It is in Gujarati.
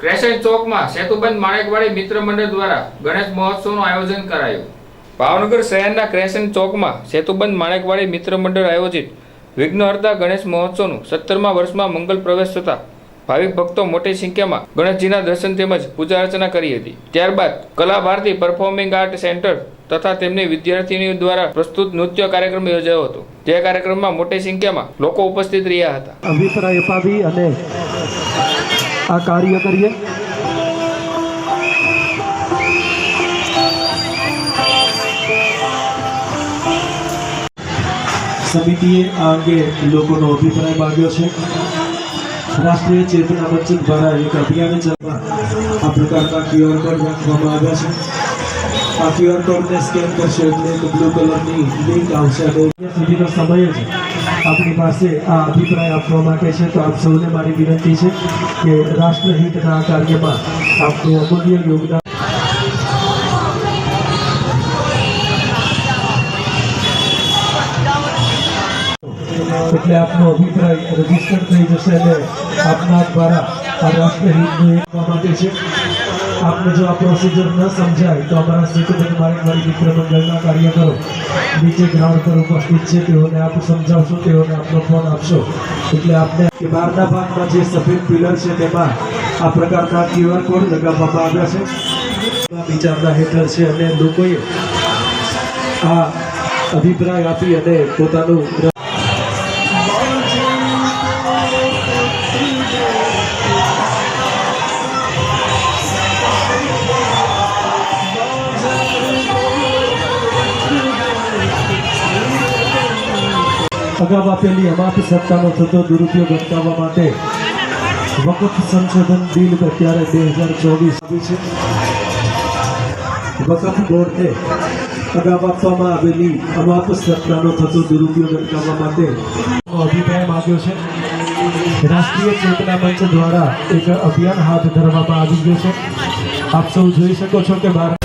ક્રેસેન્ટ ચોકમાં સેતુબંધ માણેકવાડી મિત્ર મંડળ દ્વારા ગણેશ મહોત્સવનું આયોજન કરાયું. ભાવનગર શહેરના ક્રેસેન્ટ ચોકમાં સેતુબંધ માણેકવાડી મિત્ર મંડળ આયોજિત વિઘ્નહર્તા ગણેશ મહોત્સવનું સત્તરમા વર્ષમાં મંગલ પ્રવેશ થતા ભાવિક ભક્તો મોટી સંખ્યામાં ગણેશજીના દર્શન તેમજ પૂજા અર્ચના કરી હતી. ત્યારબાદ કલા ભારતી પરફોર્મિંગ આર્ટ સેન્ટર તથા તેમની વિદ્યાર્થીનીઓ દ્વારા પ્રસ્તુત નૃત્ય કાર્યક્રમ યોજાયો હતો. જે કાર્યક્રમમાં મોટી સંખ્યામાં લોકો ઉપસ્થિત રહ્યા હતા. અભિપ્રાય અપાવી અને આ કાર્ય કરીએ. સમિતિએ આ અંગે લોકોનો અભિપ્રાય માંગ્યો છે. રાષ્ટ્રીય ચેતના મંચ દ્વારા એક અભિયાન ચલાવવા આ પ્રકારના ક્યુઆર કોડ રાખવામાં આવ્યા છે. આ ક્યુઆર કોડને સ્કેન કરશો એટલે બ્લુ કલરની લિંક આવશે. સુધીનો સમય છે. આપણી પાસે આ અભિપ્રાય આપવા માટે છે, તો આપ સૌને મારી વિનંતી છે કે રાષ્ટ્રહિતના કાર્યમાં આપનું અમૂલ્ય યોગદાન એટલે આપનો અભિપ્રાય રજિસ્ટર થઈ જશે અને આપના દ્વારા આ રાષ્ટ્રહિતનું એક માટે છે. આપને જો આ પ્રોસિજર ન સમજાય, તો અમારા સેતુબંધ મારી મિત્ર મંડળના કાર્યકરો નીચે ગ્રાઉન્ડ પર ઉપસ્થિત છે. તેઓને આપ સમજાવશો, તેઓને આપનો ફોન આપશો. એટલે આપને બહારના ભાગમાં જે સફેદ પિલર છે, તેમાં આ પ્રકારના ક્યુઆર કોડ લગાવવામાં આવ્યા છે. વિચારના હેઠળ છે અને લોકોએ આ અભિપ્રાય આપી અને પોતાનું અગાઉ આપેલી અમાપ સત્તાનો થતો દુરુપયોગ અટકાવવા માટે વકફ સંશોધન બિલ અત્યારે બે હજાર ચોવીસ છે. વકફ બોર્ડને અગાઉ આપવામાં આવેલી અમાપ સત્તાનો થતો દુરુપયોગ અટકાવવા માટે અભિપ્રાય માગ્યો છે. રાષ્ટ્રીય ચેતના મંચ દ્વારા એક અભિયાન હાથ ધરવામાં આવી ગયું છે. આપ સૌ જોઈ શકો છો કે બહાર